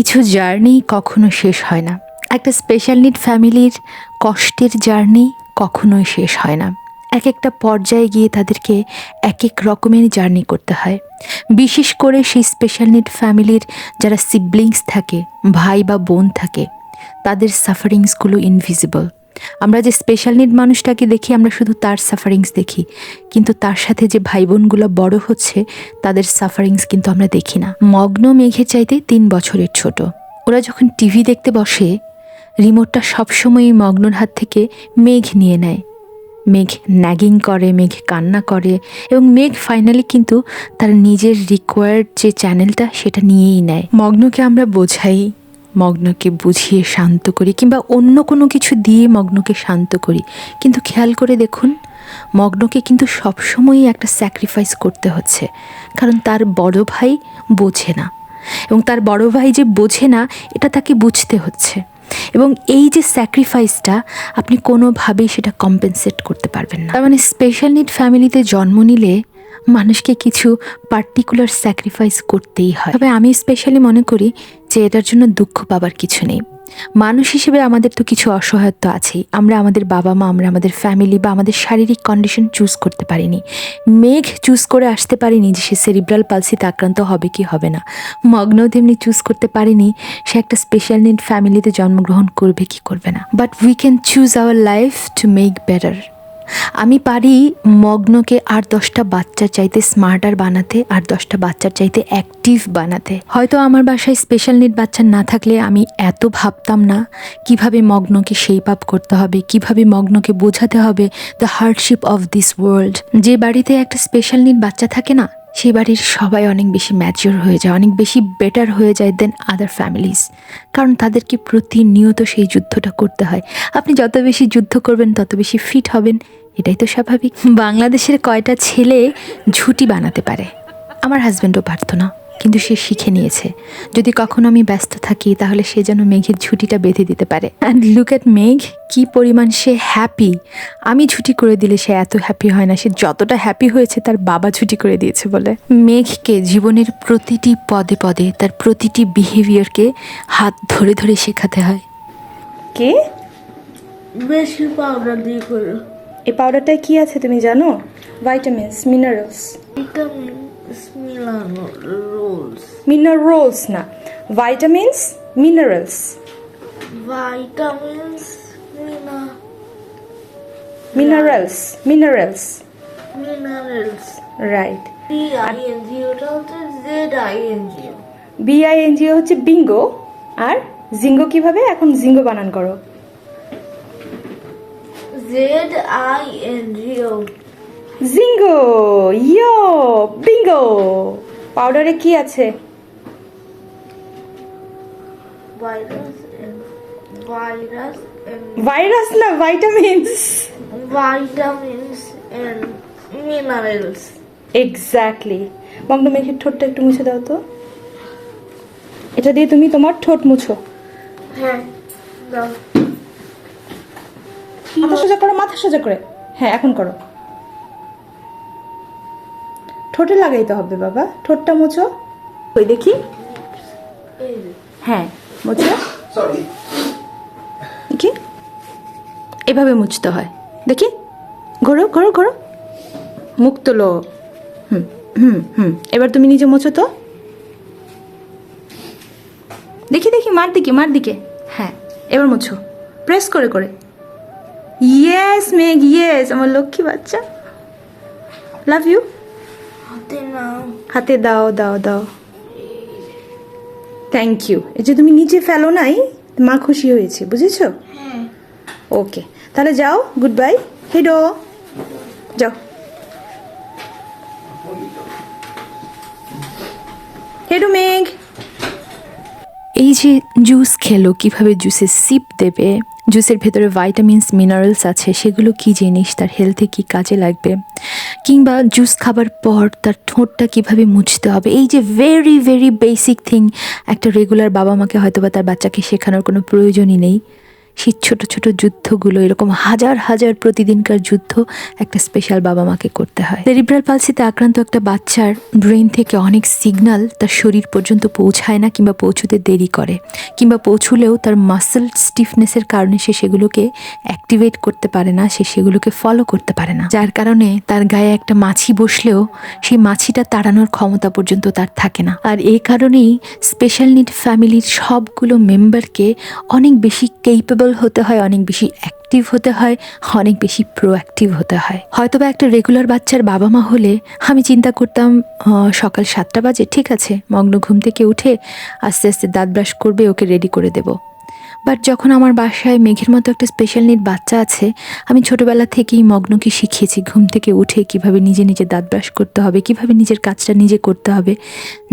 কিছু জার্নি কখনো শেষ হয় না। একটা স্পেশাল নিড ফ্যামিলির কষ্টের জার্নি কখনোই শেষ হয় না। এক একটা পর্যায়ে গিয়ে তাদেরকে এক এক রকমের জার্নি করতে হয়। বিশেষ করে সেই স্পেশাল নিড ফ্যামিলির যারা সিবলিংস থাকে, ভাই বা বোন থাকে, তাদের সাফারিংসগুলো ইনভিজিবল আমরা যে স্পেশাল নিড মানুষটাকে দেখি, আমরা শুধু তার সাফারিংস দেখি। কিন্তু তার সাথে যে ভাই বোনগুলো বড় হচ্ছে, তাদের সাফারিংস কিন্তু আমরা দেখি না। মগ্ন মেঘের চাইতে তিন বছরের ছোট। ওরা যখন টিভি দেখতে বসে, রিমোটটা সবসময়ই মগ্নর হাত থেকে মেঘ নিয়ে নেয়। মেঘ ন্যাগিং করে, মেঘ কান্না করে এবং মেঘ ফাইনালি কিন্তু তার নিজের রিকোয়ার্ড যে চ্যানেলটা সেটা নিয়েই নেয়। মগ্নকে আমরা বোঝাই মগ্নকে বুঝিয়ে শান্ত করি কিংবা অন্য কোনো কিছু দিয়ে মগ্নকে শান্ত করি। কিন্তু খেয়াল করে দেখুন, মগ্নকে কিন্তু সবসময়ই একটা স্যাক্রিফাইস করতে হচ্ছে। কারণ তার বড় ভাই বোঝে না। এবং তার বড় ভাই যে বোঝে না, এটা তাকে বুঝতে হচ্ছে। এবং এই যে স্যাক্রিফাইসটা আপনি কোনোভাবেই সেটা কম্পেনসেট করতে পারবেন না। তার মানে স্পেশাল নিড ফ্যামিলিতে জন্ম নিলে মানুষকে কিছু পার্টিকুলার স্যাক্রিফাইস করতেই হয়। তবে আমি স্পেশালি মনে করি যে এটার জন্য দুঃখ পাবার কিছু নেই। মানুষ হিসেবে আমাদের তো কিছু অসহায়ত্ব আছেই। আমরা আমাদের বাবা মা, আমরা আমাদের ফ্যামিলি বা আমাদের শারীরিক কন্ডিশন চুজ করতে পারিনি। মেঘ চুজ করে আসতে পারিনি যে সে সেরিব্রাল পালসিতে আক্রান্ত হবে কি হবে না। মগ্নও তেমনি চুজ করতে পারিনি সে একটা স্পেশাল নিড ফ্যামিলিতে জন্মগ্রহণ করবে কি করবে না। But we can choose our life to make better আমি পারি মগ্নকে আর দশটা বাচ্চার চাইতে স্মার্টার বানাতে, আর দশটা বাচ্চার চাইতে অ্যাক্টিভ বানাতে। হয়তো আমার বাসায় স্পেশাল নিড বাচ্চা না থাকলে আমি এত ভাবতাম না কীভাবে মগ্নকে সেই পাপ করতে হবে, কীভাবে মগ্নকে বোঝাতে হবে the hardship of this world যে বাড়িতে একটা স্পেশাল নিড বাচ্চা থাকে না সেই বাড়ির সবাই অনেক বেশি ম্যাচিওর হয়ে যায়, অনেক বেশি বেটার হয়ে যায় দেন আদার ফ্যামিলিস কারণ তাদেরকে প্রতিনিয়ত সেই যুদ্ধটা করতে হয়। আপনি যত বেশি যুদ্ধ করবেন, তত বেশি ফিট হবেন, এটাই তো স্বাভাবিক। বাংলাদেশের কয়টা ছেলে ঝুটি বানাতে পারে? আমার হাজব্যান্ডও পারত না। কিন্তু সে শিখে নিয়েছে। যদি কখনো আমি ব্যস্ত থাকি তাহলে সে যেন মেঘের ঝুটিটা বেঁধে দিতে পারে। অ্যান্ড লুক অ্যাট মেঘ কি পরিমাণ সে হ্যাপি আমি ছুটি করে দিলে সে এত হ্যাপি হয় না সে যতটা হ্যাপি হয়েছে তার বাবা ছুটি করে দিয়েছে বলে। মেঘকে জীবনের প্রতিটি পদে পদে তার প্রতিটি বিহেভিয়ারকে হাত ধরে ধরে শেখাতে হয়। কে? বেশি পাউডার দিয়ে করো। এই পাউডারটায় কি আছে তুমি জানো? ভাইটামিনস মিনারেলস ভিটামিন মিনারেলস না। Vitamins minerals vitamins Mina minerals minerals minerals right B I N G ওটা হচ্ছে আই এন জি বিআইএনজিও হচ্ছে বিঙ্গো আর জিঙ্গো কীভাবে? এখন জিঙ্গো বানান করো। Z I N G O zingo yo bingo পাউডারে কি আছে? ভাইরাস ভাইরাস ভাইরাস না vitamins vitamins and minerals exactly Mogno মেঘের ঠোঁটটা একটু মুছে দাও তো। এটা দিয়ে তুমি তোমার ঠোঁট মুছো। হ্যাঁ দাও। মাথা সোজা করো মাথা সোজা করে। হ্যাঁ এখন করো। ঠোঁটে লাগাইতে হবে বাবা। ঠোঁটটা মুছো। ওই দেখি? হ্যাঁ মুছো। দেখি। এভাবে মুছতে হয়। দেখি। ঘোরো ঘোরো ঘোরো। মুখ তোলো হুম হুম হুম। এবার তুমি নিজে মোছো তো। দেখি দেখি মার দিকে মার দিকে। হ্যাঁ এবার মুছো। প্রেস করে করে। ইয়েস মেঘ ইয়েস আমার লক্ষ্মী বাচ্চা। লাভ ইউ হাতে দাও দাও দাও। থ্যাংক ইউ এই যে তুমি নিচে ফেলো নাই মা খুশি হয়েছে বুঝেছ? হ্যাঁ। ওকে তাহলে যাও গুড বাই হেডো যাও। হেডো মেঘ এই যে জুস খেলো কীভাবে জুসে সিপ দেবে জুসের ভেতরে ভাইটামিনস মিনারেলস আছে, সেগুলো কি জিনিস, তার হেলথে কি কাজে লাগবে? কিংবা জুস খাবার পর তার ঠোঁটটা কীভাবে মুছতে হবে? এই যে ভেরি ভেরি বেসিক থিং একটা রেগুলার বাবা মাকে হয়তো বা তার বাচ্চাকে শেখানোর কোনো প্রয়োজনই নেই। সেই ছোট ছোট যুদ্ধগুলো, এরকম হাজার হাজার প্রতিদিনকার যুদ্ধ একটা স্পেশাল বাবা মাকে করতে হয়। সেরিব্রাল পালসিতে আক্রান্ত একটা বাচ্চার ব্রেন থেকে অনেক সিগন্যাল তার শরীর পর্যন্ত পৌঁছায় না কিংবা পৌঁছতে দেরি করে, কিংবা পৌঁছলেও তার মাসেল স্টিফনেসের কারণে সে সেগুলোকে অ্যাক্টিভেট করতে পারে না, সে সেগুলোকে ফলো করতে পারে না। যার কারণে তার গায়ে একটা মাছি বসলেও সেই মাছিটা তাড়ানোর ক্ষমতা পর্যন্ত তার থাকে না। আর এই কারণেই স্পেশাল নিড ফ্যামিলির সবগুলো মেম্বারকে অনেক বেশি কেপেবল হতে হয়, অনেক বেশি অ্যাক্টিভ হতে হয়, অনেক বেশি প্রোঅ্যাক্টিভ হতে হয়। হয়তো বা একটা রেগুলার বাচ্চার বাবা মা হলে আমি চিন্তা করতাম সকাল সাতটা বাজে, ঠিক আছে। মগ্ন ঘুম থেকে উঠে আস্তে আস্তে দাঁত ব্রাশ করবে, ওকে রেডি করে দেবো। বাট যখন আমার বাসায় মেঘের মতো একটা স্পেশাল নিড বাচ্চা আছে আমি ছোটবেলা থেকেই মগ্নকে শিখিয়েছি ঘুম থেকে উঠে কীভাবে নিজে নিজে দাঁত ব্রাশ করতে হবে কীভাবে নিজের কাজটা নিজে করতে হবে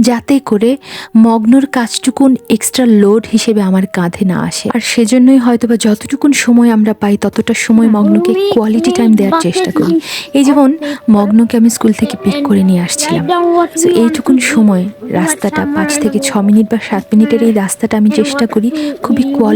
যাতে করে মগ্নর কাজটুকুন এক্সট্রা লোড হিসেবে আমার কাঁধে না আসে। আর সেজন্যই হয়তো বা যতটুকুন সময় আমরা পাই ততটা সময় মগ্নকে কোয়ালিটি টাইম দেওয়ার চেষ্টা করি। এই যেমন মগ্নকে আমি স্কুল থেকে পিক করে নিয়ে আসছিলাম। তো এইটুকুন সময় রাস্তাটা পাঁচ থেকে ছ মিনিট বা সাত মিনিটের এই রাস্তাটা আমি চেষ্টা করি খুবই quality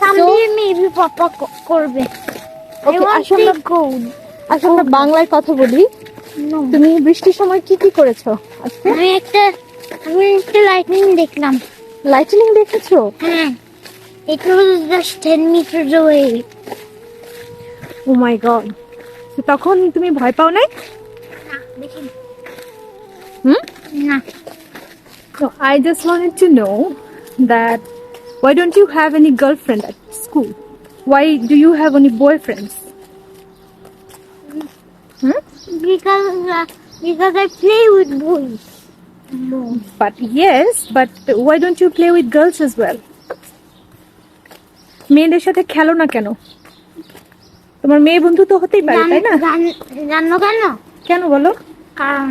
Someday maybe Papa ko- করবে. আচ্ছা আমরা বাংলায় কথা বলি। তুমি বৃষ্টির সময় কি কি করেছ আমি একটা আমি একটা লাইটনিং দেখলাম। লাইটনিং দেখেছ? হ্যাঁ। It was just 10 meters away oh my god তখন তুমি ভয় পাও নাই? না দেখিনি। হুম? না। So I just wanted to know that why don't you have any girlfriend at school? Why do you have only boyfriends? because uh, because I play with boys no But yes, but why don't you play with girls as well? মেয়েদের সাথে খেলো না কেন তোমার মেয়ে বন্ধু তো হতেই পারে তাই না জান- জানো কেন কেন বলো কারণ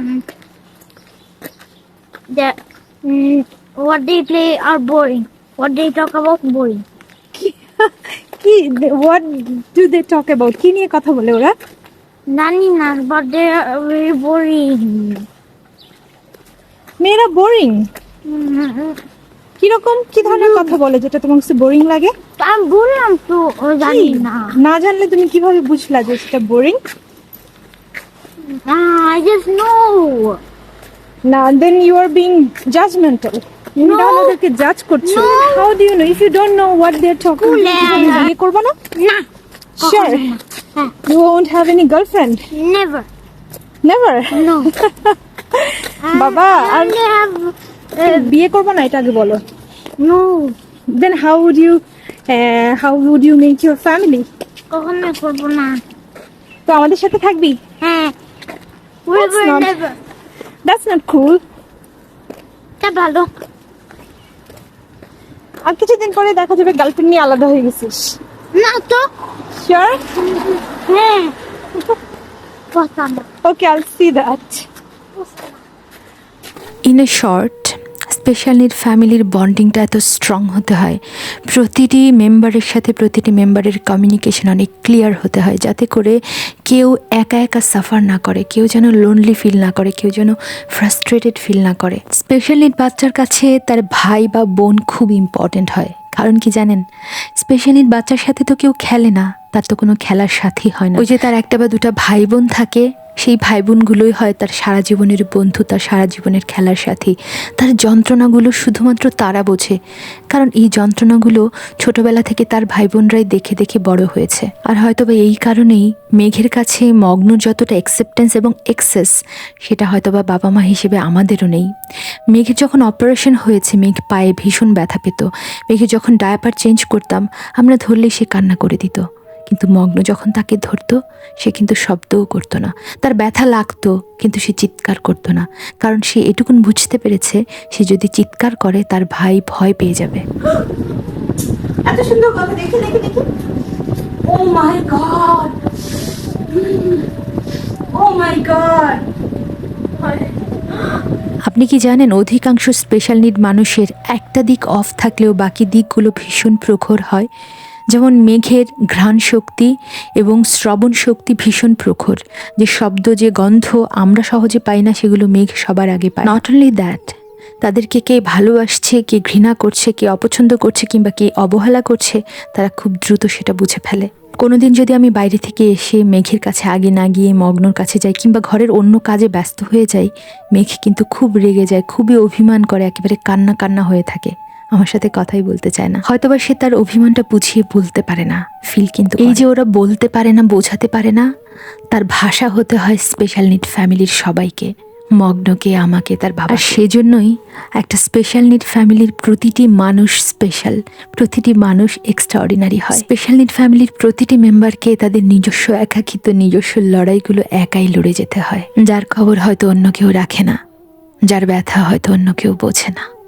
the mm, what they play are boring. What they talk about boring. কি? What do they talk about কি নিয়ে কথা বলে ওরা? জানি না but they are very boring. মেয়েরা বোরিং কীরকম? কি ধরনের কথা বলে যেটা তোমার কাছে বোরিং লাগে? আমি বললাম তো জানি না। না জানলে তুমি কীভাবে বুঝলা যে সেটা boring Ah, I just know. না then you are being judgmental তুমি No. তাহলে ওদেরকে জাজ করছ. How do you know if you don't know what they are talking Cool, তুমি বিয়ে করবে না? না! শিওর না। You have any girlfriend never! Never no! বাবা আর have বিয়ে করবে না এটা আগে বলো। No! Then how would you how would you make your family কখনো করব না। তো আমাদের সাথে থাকবি? হ্যাঁ। Never, not- কুল তা ভালো। আর কিছুদিন পরে দেখা যাবে গার্লফ্রেন্ড নিয়ে আলাদা হয়ে গেছিস। না তো। শিওর হ্যাঁ। Okay all see that in a short special need ফ্যামিলির বন্ডিংটা এত স্ট্রং হতে হয়। প্রতিটি মেম্বারের সাথে প্রতিটি মেম্বারের কমিউনিকেশন অনেক ক্লিয়ার হতে হয়, যাতে করে কেউ একা একা সাফার না করে, কেউ যেন লোনলি ফিল না করে, কেউ যেন ফ্রাস্ট্রেটেড ফিল না করে। স্পেশাল নিড বাচ্চার কাছে তার ভাই বা বোন খুব ইম্পর্ট্যান্ট হয়, কারণ কি জানেন? স্পেশাল নিড বাচ্চার সাথে তো কেউ খেলে না। তার তো কোনো খেলার সাথী হয় না। ওই যে তার একটা বা দুটা ভাই বোন থাকে, সেই ভাই বোনগুলোই হয় তার সারা জীবনের বন্ধু, তার সারা জীবনের খেলার সাথী। তার যন্ত্রণাগুলো শুধুমাত্র তারা বোঝে, কারণ এই যন্ত্রণাগুলো ছোটবেলা থেকে তার ভাই বোনরাই দেখে দেখে বড় হয়েছে। আর হয়তোবা এই কারণেই মেঘের কাছে মগ্ন যতটা অ্যাকসেপ্টেন্স এবং এক্সেস সেটা হয়তোবা বাবা মা হিসেবে আমাদেরও নেই। মেঘের যখন অপারেশন হয়েছে, মেঘ পায়ে ভীষণ ব্যথা পেত। মেঘে যখন ডায়াপার চেঞ্জ করতাম, আমরা ধরলেই সে কান্না করে দিত। কিন্তু মগ্ন যখন তাকে ধরতো সে কিন্তু শব্দও করতো না। তার ব্যথা লাগতো কিন্তু সে চিৎকার করতো না। কারণ সে এটুকুন বুঝতে পেরেছে সে যদি চিৎকার করে তার ভাই ভয় পেয়ে যাবে। এত সুন্দর কথা দেখে দেখে দেখে। Oh my god! Oh my God! আপনি কি জানেন অধিকাংশ স্পেশাল নিড মানুষের একটা দিক অফ থাকলেও বাকি দিকগুলো ভীষণ প্রখর হয়? যেমন মেঘের ঘ্রাণ শক্তি এবং শ্রবণ শক্তি ভীষণ প্রখর, যে শব্দ, যে গন্ধ আমরা সহজে পাই না, সেগুলো মেঘ সবার আগে পায়। নট অনলি দ্যাট তাদেরকে কে ভালোবাসছে, কে ঘৃণা করছে, কে অপছন্দ করছে কিংবা কে অবহেলা করছে, তারা খুব দ্রুত সেটা বুঝে ফেলে। কোনোদিন যদি আমি বাইরে থেকে এসে মেঘের কাছে আগে না গিয়ে মগ্নর কাছে যাই কিংবা ঘরের অন্য কাজে ব্যস্ত হয়ে যাই, মেঘ কিন্তু খুব রেগে যায়, খুবই অভিমান করে, একেবারে কান্না কান্না হয়ে থাকে। আমার সাথে কথাই বলতে চায় না। হয়তোবা সে তার অভিমানটা বুঝিয়ে বলতে পারে না। ফিল কিন্তু এই যে ওরা বলতে পারে না বোঝাতে পারে না তার ভাষা হতে হয় স্পেশাল নিড ফ্যামিলির সবাইকে। মগ্নকে আমাকে তার বাবা সেজন্যই একটা স্পেশাল নিড ফ্যামিলির প্রতিটি মানুষ স্পেশাল প্রতিটি মানুষ এক্সট্রাঅর্ডিনারি হয়। স্পেশাল নিড ফ্যামিলির প্রতিটি মেম্বারকে তাদের নিজস্ব একাকিত্ব নিজস্ব লড়াইগুলো একাই লড়ে যেতে হয়। যার খবর হয়তো অন্য কেউ রাখে না যার ব্যথা হয়তো অন্য কেউ বোঝে না।